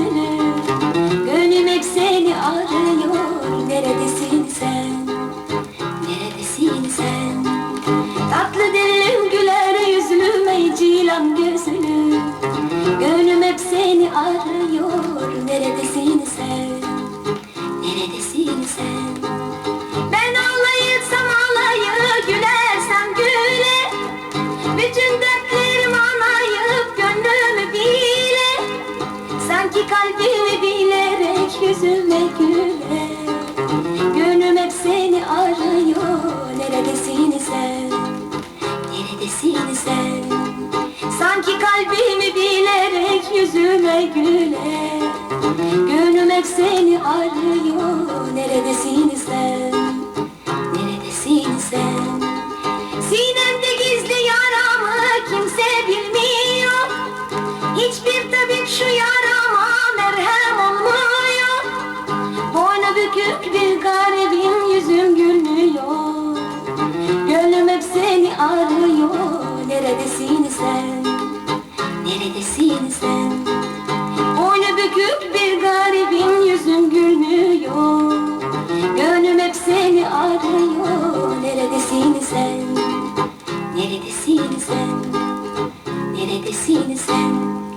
yüzünü Gönlüm hep seni arıyor Neredesin sen? Neredesin sen? Tatlı dilim güler yüzlüm ey cilam gözlüm Gönlüm hep seni arıyor Neredesin sen? Neredesin sen? Kalbimi bilerek yüzüme güle Gönlüm hep seni arıyor Neredesin sen? Neredesin sen? Sanki kalbimi bilerek yüzüme güle Gönlüm hep seni arıyor Neredesin sen? Neredesin sen? Sinemde gizli yaramı kimse bilmiyor Hiçbir tabip şu yaramı arıyor Neredesin sen? Neredesin sen? Boynu bükük bir garibin yüzün gülmüyor Gönlüm hep seni arıyor Neredesin sen? Neredesin sen? Neredesin sen?